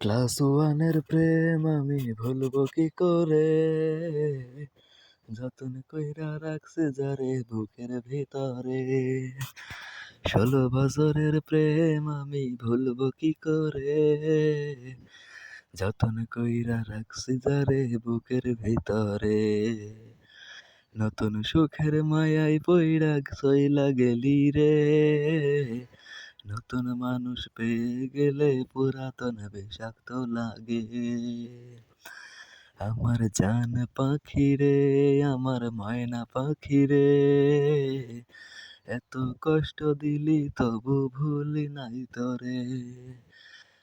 Class ওয়ানের প্রেম আমি ভুলব কি করে? যতন কইরা রাখছে যারে বুকের ভিতরে। ষোলো বছরের প্রেম আমি ভুলব কি করে? যতন কইরা রাখছি যারে বুকের ভিতরে। নতুন সুখের মায়াই পইরা সইলা গেলি রে। নতুন মানুষ পেয়ে গেলে পুরাতন বিষাক্ত লাগে। আমার জান পাখি রে, আমার ময়না পাখি রে। এত কষ্ট দিলি তবু ভুলি নাই তরে।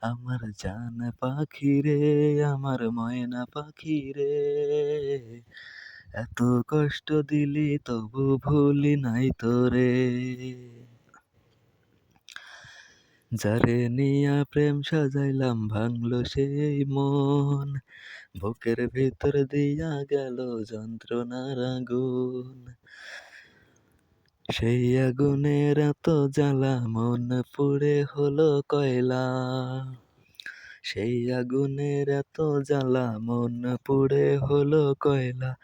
আমার জান পাখি রে, আমার ময়না পাখি রে। এত কষ্ট দিলি তবু ভুলি নাই তোরে। যারে নিয়া প্রেম সাজাইলাম ভাঙলো সেই মন, বুকের ভিতর দিয়া গেল যন্ত্রণার আগুন। সেই আগুনের এত জ্বালা মন পুড়ে হলো কয়লা। সেই আগুনের এত জ্বালা মন পুড়ে হলো কয়লা।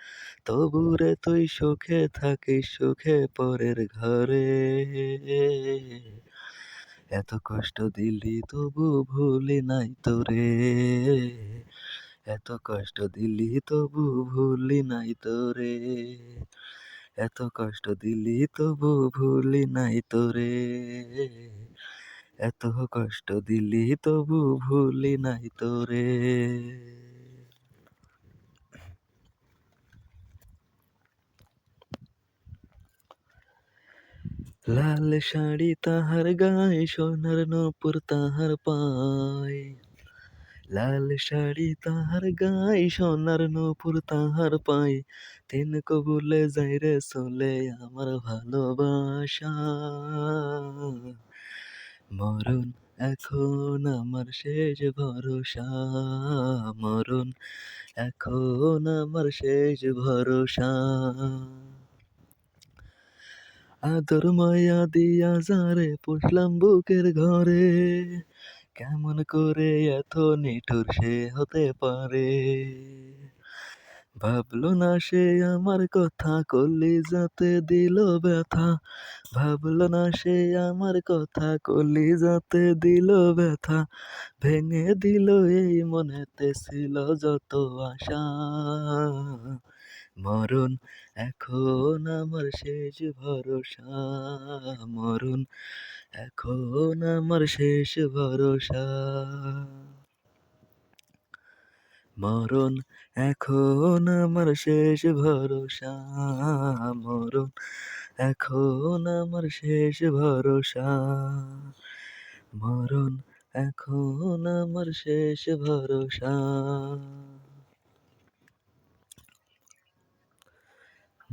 তবুরে তুই সুখে থাকিস, সুখে পরের ঘরে। এত কষ্ট দিলি তবু ভুলি নাই তোরে। এত কষ্ট দিলি তবু ভুলি নাই তোরে। এত কষ্ট দিলি তবু ভুলি নাই তোরে। এত কষ্ট দিলি তবু ভুলি নাই তোরে। লাল শাড়ি তাহার গায়ে, সোনার নপুর তাহার পায়। লাল শাড়ি তাহার গায়ে, সোনার নপুর তাহার পায়। তিন কবুলে যাই রে চলে আমার ভালোবাসা। মরণ এখন আমার শেষ ভরসা। মরণ এখন আমার শেষ ভরসা। আদর মায়া দিয়া যারে পুষলাম বুকের ঘরে। কেমন করে এত নিঠুর সে হতে পারে? ভাবলো না সে আমার কথা কলি যাতে দিল ব্যথা। ভাবলো না সে আমার কথা কলি যাতে দিল ব্যথা। ভেঙে দিল এই মনেতে ছিল যত আশা। মরণ, এখন আমার শেষ ভরসা, মরণ, এখন আমার শেষ ভরসা। মরণ, এখন আমার শেষ ভরসা, মরণ, এখন আমার শেষ ভরসা। মরণ, এখন আমার শেষ ভরসা।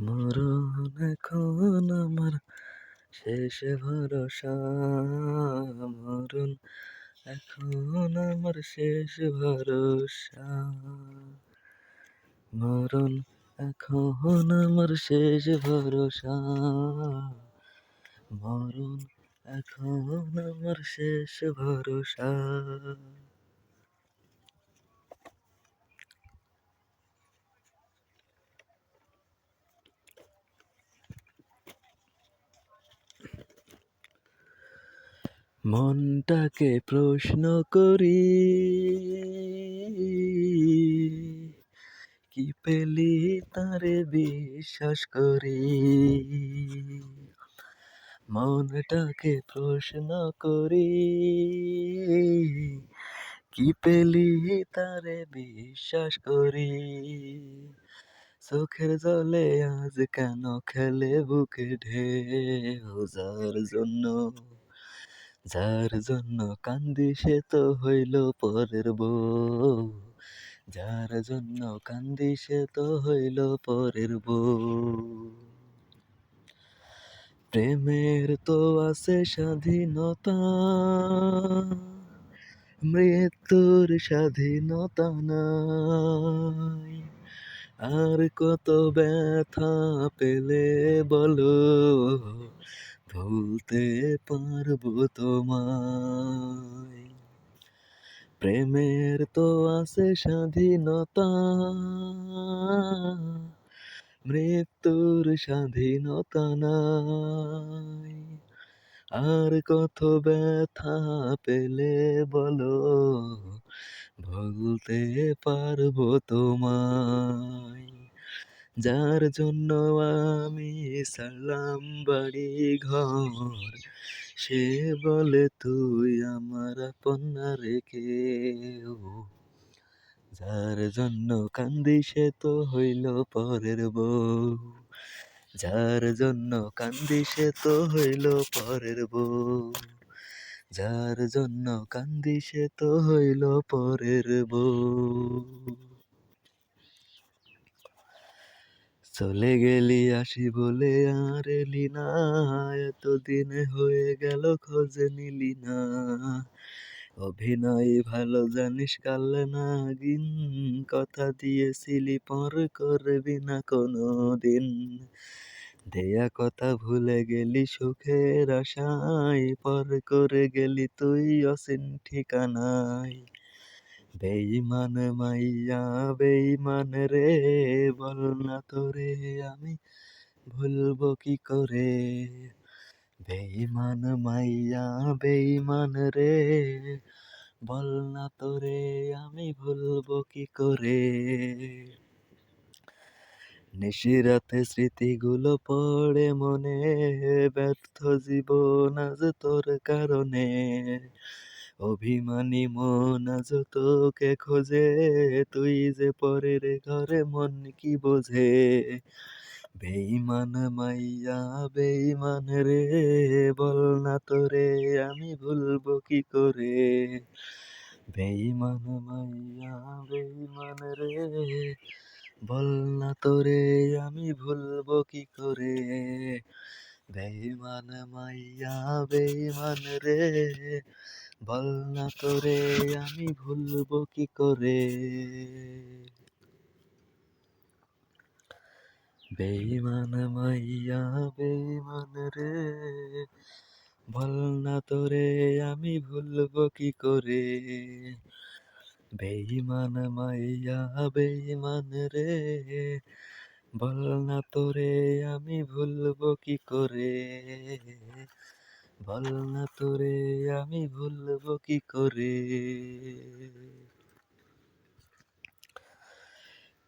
মরণ এখন আমার শেষ ভরসা, মরণ এখন আমার শেষ ভরসা। মরণ এখন আমার শেষ ভরসা, মরণ এখন আমার শেষ ভরসা। মনটাকে প্রশ্ন করি, কি পেলি তারে বিশ্বাস করি? মনটাকে প্রশ্ন করি, কি পেলি তারে বিশ্বাস করি? চোখের জলে আজ কেন খেলে বুকে ঢেউ যার জন্য? যার জন্য কান্দি সে তো হইল পরের বউ। যার জন্য কান্দি সে তো হইল পরের বউ। প্রেমের তো আছে স্বাধীনতা, মৃত্যুর স্বাধীনতা নাই। আর কত ব্যথা পেলে বলো ভুলতে পারব তোমায়। প্রেমের তো আছে স্বাধীনতা। মৃত্যুর স্বাধীনতা নাই। আর কত ব্যথা পেলে বলো বলতে পারব তোমায়। যার জন্য আমি সালাম বাড়ি ঘর, সে বলে, তুই আমার আপনা রেখে যার জন্য কান্দি সে তো হইল পরের বউ। যার জন্য কান্দি সে তো হইল পরের বউ। যার জন্য কান্দি সে তো হইল পরের বউ। চলে গেলি আসি বলে, আর এলি না এতদিন হয়ে গেল, খোঁজ নিলি না। অভিনয় ভালো জানিস, কাল নাগিন, কথা দিয়েছিলি, পর করবি না কোনো দিন দেয়া কথা ভুলে গেলি, সুখের আশায় পর করে গেলি, তুই অসীন ঠিকানায়। বেইমান মাইয়া বেইমান রে বল না তোরে আমি ভুলবো কি করে? বেইমান মাইয়া বেইমান রে বল না তোরে আমি ভুলবো কি করে? নিশিরাতে স্মৃতিগুলো পড়ে মনে, ব্যর্থ জীবন আজ তোর কারণে। অভিমানী মন আজ তোকে খোঁজে, তুই যে পরের ঘরে মন কি বোঝে? বেইমান মাইয়া বেইমান রে, বল না তোরে, আমি ভুলবো কি করে? বেইমান মাইয়া বেইমান রে, বল না তোরে, আমি ভুলবো কি করে? বেইমান মাইয়া বেইমান রে বল না তোরে, আমি ভুলবো কি করে? বেইমান মাইয়া, বেইমান রে। বল না তোরে, আমি ভুলবো কি করে? বেইমান মাইয়া, বেইমান রে। বল না তোরে, আমি ভুলবো কি করে? বল না তোরে, আমি ভুলবো কি করে?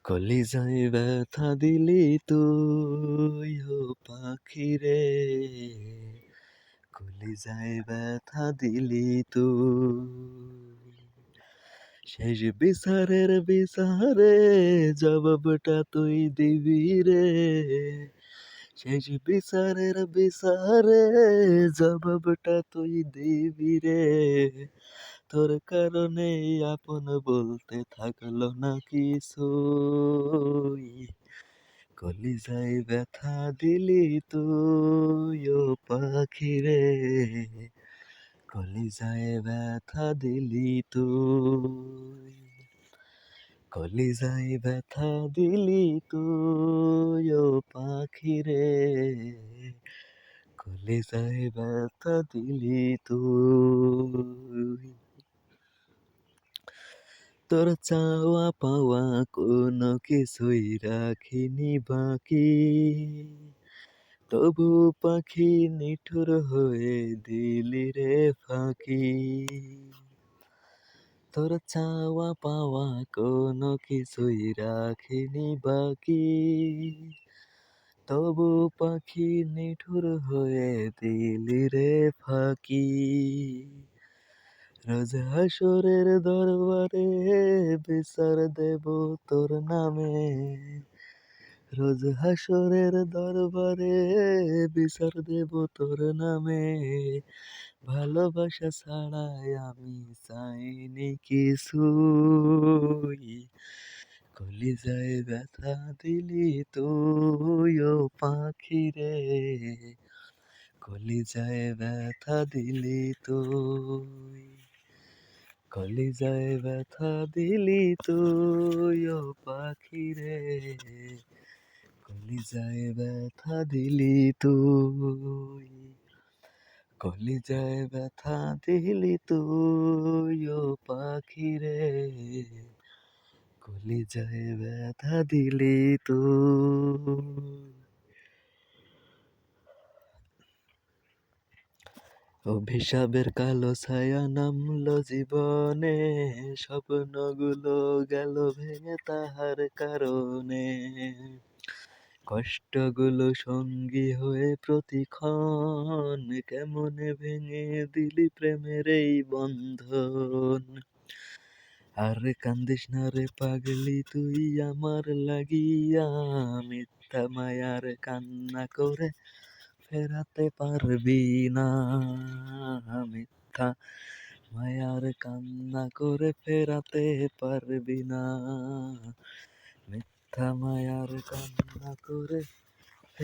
কলিজায় ব্যথা দিলি তুই ও পাখি রে। কলিজায় ব্যথা দিলি তুই। শেষ বিচারের বিচারে জবাবটা তুই দিবি রে। শেষ বিচারের বিচারে জবাবটা তুই দিবি রে তোর কারণে আপন বলতে থাকল না কিছু কলিজায় ব্যথা দিলি তুই ও পাখি রে কলিজায় ব্যথা দিলি তুই কলিজায় ব্যথা দিলি তুই ও পাখি রে। কলিজায় ব্যথা দিলি তুই। তোর চাওয়া পাওয়া কোনো কিছুই রাখিনি বাকি। তবু পাখি নিঠুর হয়ে দিলি রে ফাঁকি। তোর চাওয়া পাওয়া কোনো কিছুই রাখিনি বাকি। তবু পাখি নিঠুর হয়ে দিলি রে ফাঁকি। রোজ হাসরের দরবারে বিচার দেব তোর নামে। রোজ হাসরের দরবারে বিচার দেব তোর নামে। ভালোবাসা ছাড়াই আমি চাইনি কিছুই কলিজায় ব্যথা দিলি তুই ও পাখি রে। কলিজায় ব্যথা দিলি তুই, কলিজায় ব্যথা দিলি তুই ও পাখি রে। কলিজায় ব্যথা দিলি তুই। কলিজায় ব্যথা দিলি তুই ও পাখি রে। কলিজায় ব্যথা দিলি তুই। অভিশাপের কালো ছায়া নামলো জীবনে, স্বপ্নগুলো গেল ভেঙে তাহার কারণে। কষ্টগুলো সঙ্গী হয়ে প্রতিক্ষণ কেমনে ভেঙে দিলি প্রেমের এই বন্ধন? আর কান্দিস না রে পাগলি, তুই আমার লাগিয়া মিথ্যা মায়ার কান্না করে ফেরাতে পারবি না। মিথ্যা মায়ার কান্না করে ফেরাতে পারবি না। মিথ্যা মায়ার কান্না করে